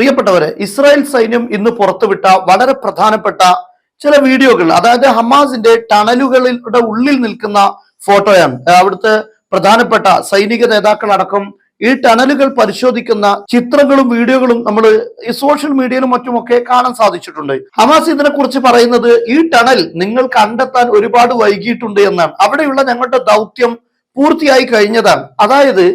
പ്രിയപ്പെട്ടവരെ ഇസ്രായേൽ സൈന്യം ഇന്ന് പുറത്തുവിട്ട വളരെ പ്രധാനപ്പെട്ട ചില വീഡിയോകൾ അതായത് ഹമാസിന്റെ ടണലുകളുടെ ഉള്ളിൽ നിൽക്കുന്ന ഫോട്ടോയാണ്. അവിടുത്തെ പ്രധാനപ്പെട്ട സൈനിക നേതാക്കളടക്കം ഈ ടണലുകൾ പരിശോധിക്കുന്ന ചിത്രങ്ങളും വീഡിയോകളും നമ്മൾ ഈ സോഷ്യൽ മീഡിയയിലും മറ്റുമൊക്കെ കാണാൻ സാധിച്ചിട്ടുണ്ട്. ഹമാസ് ഇതിനെക്കുറിച്ച് പറയുന്നത് ഈ ടണൽ നിങ്ങൾ കണ്ടെത്താൻ ഒരുപാട് വൈകിയിട്ടുണ്ട് എന്നാണ്. അവിടെയുള്ള ഞങ്ങളുടെ ദൗത്യം പൂർത്തിയായി കഴിഞ്ഞതാണ്. അതായത്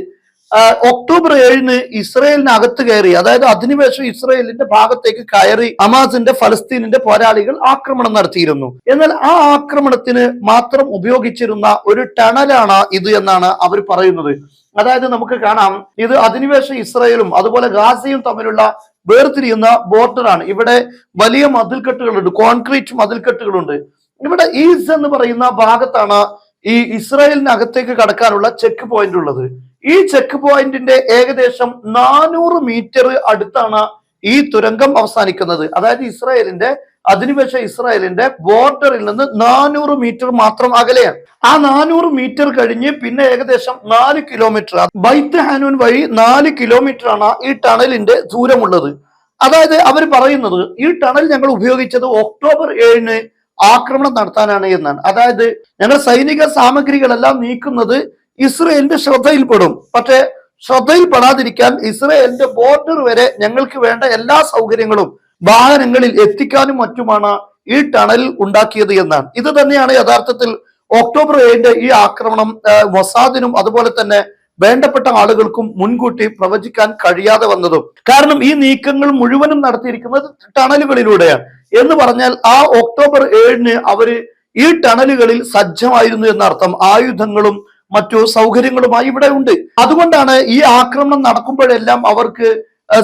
ഒക്ടോബർ ഏഴിന് ഇസ്രയേലിനകത്ത് കയറി അതായത് അധിനിവേശം ഇസ്രയേലിന്റെ ഭാഗത്തേക്ക് കയറി ഹമാസിന്റെ ഫലസ്തീനിന്റെ പോരാളികൾ ആക്രമണം നടത്തിയിരുന്നു. എന്നാൽ ആ ആക്രമണത്തിന് മാത്രം ഉപയോഗിച്ചിരുന്ന ഒരു ടണലാണ് ഇത് എന്നാണ് അവർ പറയുന്നത്. അതായത് നമുക്ക് കാണാം ഇത് അധിനിവേശ ഇസ്രയേലും അതുപോലെ ഗാസയും തമ്മിലുള്ള വേർതിരിയുന്ന ബോർഡറാണ്. ഇവിടെ വലിയ മതിൽക്കെട്ടുകളുണ്ട് കോൺക്രീറ്റ് മതിൽക്കെട്ടുകളുണ്ട്. ഇവിടെ ഈസ് എന്ന് പറയുന്ന ഭാഗത്താണ് ഈ ഇസ്രായേലിനകത്തേക്ക് കടക്കാനുള്ള ചെക്ക് പോയിന്റ് ഉള്ളത്. ഈ ചെക്ക് പോയിന്റിന്റെ ഏകദേശം നാനൂറ് മീറ്റർ അടുത്താണ് ഈ തുരങ്കം അവസാനിക്കുന്നത്. അതായത് ഇസ്രായേലിന്റെ അധിനിവേശ ഇസ്രായേലിന്റെ ബോർഡറിൽ നിന്ന് നാനൂറ് മീറ്റർ മാത്രം അകലെയാണ്. ആ നാനൂറ് മീറ്റർ കഴിഞ്ഞ് പിന്നെ ഏകദേശം നാല് കിലോമീറ്റർ ബൈത്ത് ഹാനൂൻ വഴി നാല് കിലോമീറ്റർ ആണ് ഈ ടണലിന്റെ ദൂരമുള്ളത്. അതായത് അവർ പറയുന്നത് ഈ ടണൽ ഞങ്ങൾ ഉപയോഗിച്ചത് ഒക്ടോബർ ഏഴിന് ആക്രമണം നടത്താനാണ് എന്നാണ്. അതായത് ഞങ്ങൾ സൈനിക സാമഗ്രികളെല്ലാം നീക്കുന്നത് ഇസ്രയേലിന്റെ ശ്രദ്ധയിൽപ്പെടും. പക്ഷേ ശ്രദ്ധയിൽപ്പെടാതിരിക്കാൻ ഇസ്രയേലിന്റെ ബോർഡർ വരെ ഞങ്ങൾക്ക് വേണ്ട എല്ലാ സൗകര്യങ്ങളും വാഹനങ്ങളിൽ എത്തിക്കാനും മറ്റുമാണ് ഈ ടണൽ ഉണ്ടാക്കിയത് എന്നാണ്. ഇത് തന്നെയാണ് യഥാർത്ഥത്തിൽ ഒക്ടോബർ ഏഴിന്റെ ഈ ആക്രമണം വസാദിനും അതുപോലെ തന്നെ വേണ്ടപ്പെട്ട ആളുകൾക്കും മുൻകൂട്ടി പ്രവചിക്കാൻ കഴിയാതെ വന്നതും. കാരണം ഈ നീക്കങ്ങൾ മുഴുവനും നടത്തിയിരിക്കുന്നത് ടണലുകളിലൂടെയാണ് എന്ന് പറഞ്ഞാൽ ആ ഒക്ടോബർ ഏഴിന് അവർ ഈ ടണലുകളിൽ സജ്ജമായിരുന്നു എന്നർത്ഥം. ആയുധങ്ങളും മറ്റു സൗകര്യങ്ങളുമായി ഇവിടെ ഉണ്ട്. അതുകൊണ്ടാണ് ഈ ആക്രമണം നടക്കുമ്പോഴെല്ലാം അവർക്ക്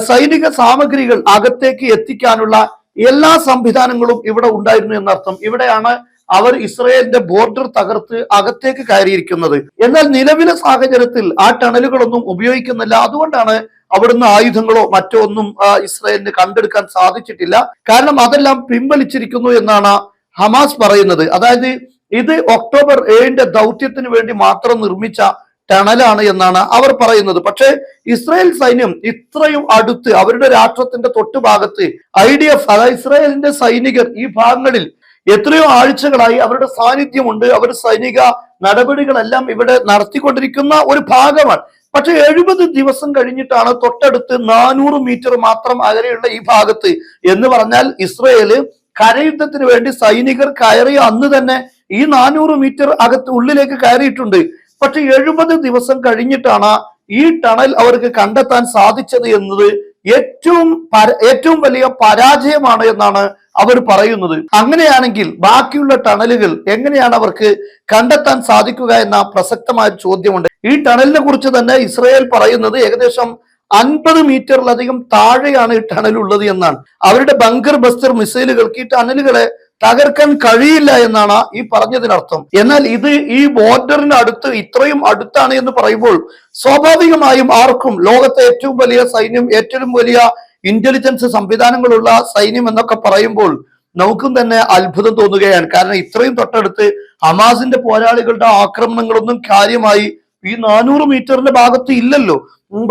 സൈനിക സാമഗ്രികൾ അകത്തേക്ക് എത്തിക്കാനുള്ള എല്ലാ സംവിധാനങ്ങളും ഇവിടെ ഉണ്ടായിരുന്നു എന്നർത്ഥം. ഇവിടെയാണ് അവർ ഇസ്രയേലിന്റെ ബോർഡർ തകർത്ത് അകത്തേക്ക് കയറിയിരിക്കുന്നത്. എന്നാൽ നിലവിലെ സാഹചര്യത്തിൽ ആ ടണലുകളൊന്നും ഉപയോഗിക്കുന്നില്ല. അതുകൊണ്ടാണ് അവിടുന്ന് ആയുധങ്ങളോ മറ്റോ ഒന്നും ഇസ്രയേലിന് കണ്ടെടുക്കാൻ സാധിച്ചിട്ടില്ല. കാരണം അതെല്ലാം പിൻവലിച്ചിരിക്കുന്നു എന്നാണ് ഹമാസ് പറയുന്നത്. അതായത് ഇത് ഒക്ടോബർ ഏഴിന്റെ ദൗത്യത്തിന് വേണ്ടി മാത്രം നിർമ്മിച്ച ടണലാണ് എന്നാണ് അവർ പറയുന്നത്. പക്ഷേ ഇസ്രായേൽ സൈന്യം ഇത്രയും അടുത്ത് അവരുടെ രാഷ്ട്രത്തിന്റെ തൊട്ടുഭാഗത്ത് ഐ ഡി എഫ് അതായത് ഇസ്രായേലിന്റെ സൈനികർ ഈ ഭാഗങ്ങളിൽ എത്രയോ ആഴ്ചകളായി അവരുടെ സാന്നിധ്യമുണ്ട്. അവർ സൈനിക നടപടികളെല്ലാം ഇവിടെ നടത്തിക്കൊണ്ടിരിക്കുന്ന ഒരു ഭാഗമാണ്. പക്ഷെ എഴുപത് ദിവസം കഴിഞ്ഞിട്ടാണ് തൊട്ടടുത്ത് നാനൂറ് മീറ്റർ മാത്രം അകലെയുള്ള ഈ ഭാഗത്ത് എന്ന് പറഞ്ഞാൽ ഇസ്രയേൽ കരയുദ്ധത്തിന് വേണ്ടി സൈനികർ കയറിയ അന്ന് തന്നെ ഈ നാനൂറ് മീറ്റർ അകത്ത് ഉള്ളിലേക്ക് കയറിയിട്ടുണ്ട്. പക്ഷെ എഴുപത് ദിവസം കഴിഞ്ഞിട്ടാണ് ഈ ടണൽ അവർക്ക് കണ്ടെത്താൻ സാധിച്ചത് എന്നത് ഏറ്റവും ഏറ്റവും വലിയ പരാജയമാണ് എന്നാണ് അവർ പറയുന്നത്. അങ്ങനെയാണെങ്കിൽ ബാക്കിയുള്ള ടണലുകൾ എങ്ങനെയാണ് അവർക്ക് കണ്ടെത്താൻ സാധിക്കുക എന്ന പ്രസക്തമായ ചോദ്യമുണ്ട്. ഈ ടണലിനെ കുറിച്ച് തന്നെ ഇസ്രയേൽ പറയുന്നത് ഏകദേശം അൻപത് മീറ്ററിലധികം താഴെയാണ് ഈ ടണൽ ഉള്ളത് എന്നാണ്. അവരുടെ ബങ്കർ ബസ്റ്റർ മിസൈലുകൾക്ക് ഈ ടണലുകളെ തകർക്കാൻ കഴിയില്ല എന്നാണ് ഈ പറഞ്ഞതിനർത്ഥം. എന്നാൽ ഇത് ഈ ബോർഡറിന് അടുത്ത് ഇത്രയും അടുത്താണ് എന്ന് പറയുമ്പോൾ സ്വാഭാവികമായും ആർക്കും ലോകത്തെ ഏറ്റവും വലിയ സൈന്യം ഏറ്റവും വലിയ ഇന്റലിജൻസ് സംവിധാനങ്ങളുള്ള സൈന്യം എന്നൊക്കെ പറയുമ്പോൾ നമുക്കും തന്നെ അത്ഭുതം തോന്നുകയാണ്. കാരണം ഇത്രയും തൊട്ടടുത്ത് ഹമാസിന്റെ പോരാളികളുടെ ആക്രമണങ്ങളൊന്നും കാര്യമായി ഈ നാനൂറ് മീറ്ററിന്റെ ഭാഗത്ത് ഇല്ലല്ലോ.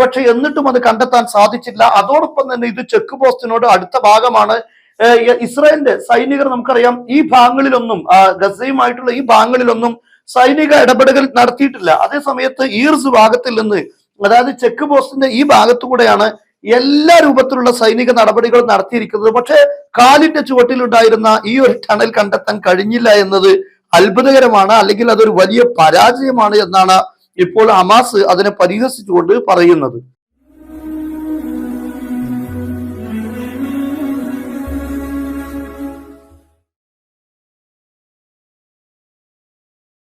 പക്ഷെ എന്നിട്ടും അത് കണ്ടെത്താൻ സാധിച്ചില്ല. അതോടൊപ്പം തന്നെ ഇത് ചെക്ക് പോസ്റ്റിനോട് അടുത്ത ഭാഗമാണ് ഇസ്രായേലിന്റെ സൈനികർ നമുക്കറിയാം ഈ ഭാഗങ്ങളിലൊന്നും ഗസയുമായിട്ടുള്ള ഈ ഭാഗങ്ങളിലൊന്നും സൈനിക ഇടപെടലുകൾ നടത്തിയിട്ടില്ല. അതേ സമയത്ത് ഈർസ് ഭാഗത്തിൽ നിന്ന് അതായത് ചെക്ക് പോസ്റ്റിന്റെ ഈ ഭാഗത്തു കൂടെയാണ് എല്ലാ രൂപത്തിലുള്ള സൈനിക നടപടികൾ നടത്തിയിരിക്കുന്നത്. പക്ഷേ കാലിന്റെ ചുവട്ടിലുണ്ടായിരുന്ന ഈ ഒരു ടണൽ കണ്ടെത്താൻ കഴിഞ്ഞില്ല എന്നത് അത്ഭുതകരമാണ് അല്ലെങ്കിൽ അതൊരു വലിയ പരാജയമാണ് എന്നാണ് ഇപ്പോൾ ഹമാസ് അതിനെ പരിഹസിച്ചുകൊണ്ട് പറയുന്നത്.